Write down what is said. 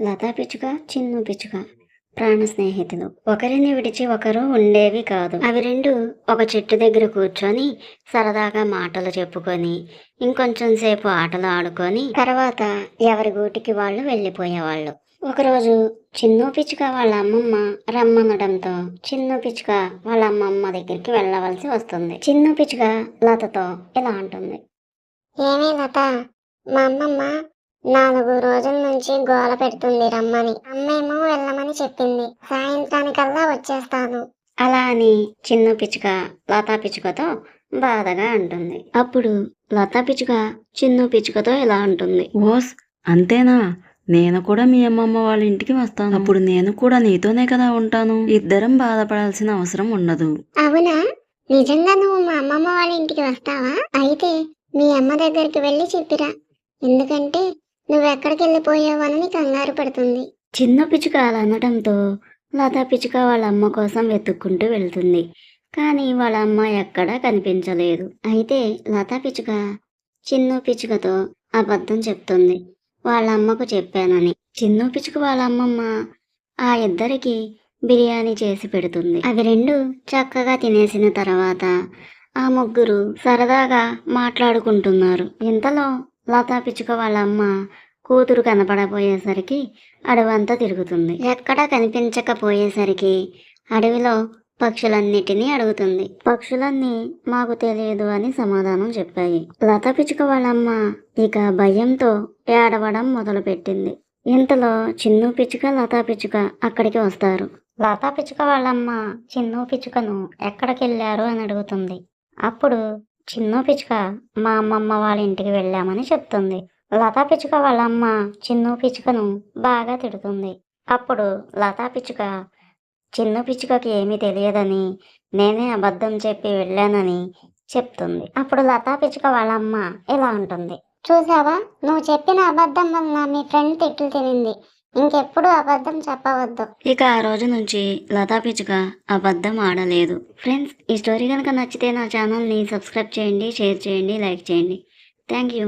లతా పిచ్చుక చిన్ను పిచ్చుక ప్రాణ స్నేహితులు. ఒకరిని విడిచి ఒకరు ఉండేవి కాదు. అవి రెండు ఒక చెట్టు దగ్గర కూర్చొని సరదాగా మాటలు చెప్పుకొని ఇంకొంచెం సేపు ఆటలు ఆడుకొని తర్వాత ఎవరి గూటికి వాళ్ళు వెళ్ళిపోయేవాళ్ళు. ఒకరోజు చిన్ను పిచ్చుక వాళ్ళ అమ్మమ్మ రమ్మనడంతో చిన్ను పిచ్చుక వాళ్ళ అమ్మమ్మ దగ్గరికి వెళ్ళవలసి వస్తుంది. చిన్ను పిచ్చుక లతతో ఇలా అంటుంది. ఏమే లత మా అమ్మమ్మ నాలుగు రోజుల నుంచి గోల పెడుతుంది రమ్మని. అమ్మేమో వెళ్ళమని చెప్పింది. సాయంత్రానికల్లా వచ్చేస్తాను. అలా అని చిన్ను పిచ్చుక లతా పిచ్చుకతో బాధగా అంటుంది. అప్పుడు లతా పిచ్చుక చిన్ను పిచ్చుకతో ఇలా అంటుంది. ఓస్ అంతేనా? నేను కూడా మీ అమ్మమ్మ వాళ్ళ ఇంటికి వస్తాను. అప్పుడు నేను కూడా నీతోనే కదా ఉంటాను. ఇద్దరం బాధపడాల్సిన అవసరం ఉండదు. అవునా? నిజంగా నువ్వు మా అమ్మమ్మ వాళ్ళ ఇంటికి వస్తావా? అయితే మీ అమ్మ దగ్గరికి వెళ్ళి చెప్పిరా. ఎందుకంటే నువ్వు ఎక్కడికి వెళ్ళిపోయావనని కంగారు పడుతుంది. చిన్న పిచ్చుక అలా అనడంతో లతా పిచ్చుక వాళ్ళ అమ్మ కోసం వెతుక్కుంటూ వెళ్తుంది. కానీ వాళ్ళ అమ్మ ఎక్కడా కనిపించలేదు. అయితే లతా పిచ్చుక చిన్ను పిచ్చుకతో అబద్ధం చెప్తుంది. వాళ్ళ అమ్మకు చెప్పానని. చిన్ను పిచ్చుక వాళ్ళ అమ్మమ్మ ఆ ఇద్దరికి బిర్యానీ చేసి పెడుతుంది. అవి రెండు చక్కగా తినేసిన తర్వాత ఆ ముగ్గురు సరదాగా మాట్లాడుకుంటున్నారు. ఇంతలో లతా పిచ్చుక వాళ్ళ అమ్మ కూతురు కనపడపోయేసరికి అడవంతా తిరుగుతుంది. ఎక్కడా కనిపించకపోయేసరికి అడవిలో పక్షులన్నిటినీ అడుగుతుంది. పక్షులన్నీ మాకు తెలియదు అని సమాధానం చెప్పాయి. లత పిచ్చుక వాళ్ళమ్మ ఇక భయంతో ఏడవడం మొదలుపెట్టింది. ఇంతలో చిన్ను పిచ్చుక లతా పిచ్చుక అక్కడికి వస్తారు. లతా పిచ్చుక వాళ్ళమ్మ చిన్ను పిచ్చుకను ఎక్కడికి వెళ్ళారు అని అడుగుతుంది. అప్పుడు చిన్ను పిచ్చుక మా అమ్మమ్మ వాళ్ళ ఇంటికి వెళ్ళామని చెప్తుంది. లతా పిచ్చుక వాళ్ళ అమ్మ చిన్ను పిచ్చుకను బాగా తిడుతుంది. అప్పుడు లతా పిచ్చుక చిన్ను పిచ్చుకకి ఏమీ తెలియదని నేనే అబద్ధం చెప్పి వెళ్ళానని చెప్తుంది. అప్పుడు లతా పిచ్చుక వాళ్ళ అమ్మ ఇలా ఉంటుంది చూసావా? నువ్వు చెప్పిన అబద్ధం వల్ల మీ ఫ్రెండ్ తిట్లు తినింది. ఇంకెప్పుడు అబద్ధం చెప్పవద్దు. ఇక ఆ రోజు నుంచి లతా పిచ్చుక అబద్ధం ఆడలేదు. ఫ్రెండ్స్ ఈ స్టోరీ కనుక నచ్చితే నా ఛానల్ని సబ్స్క్రైబ్ చేయండి షేర్ చేయండి లైక్ చేయండి. Thank you.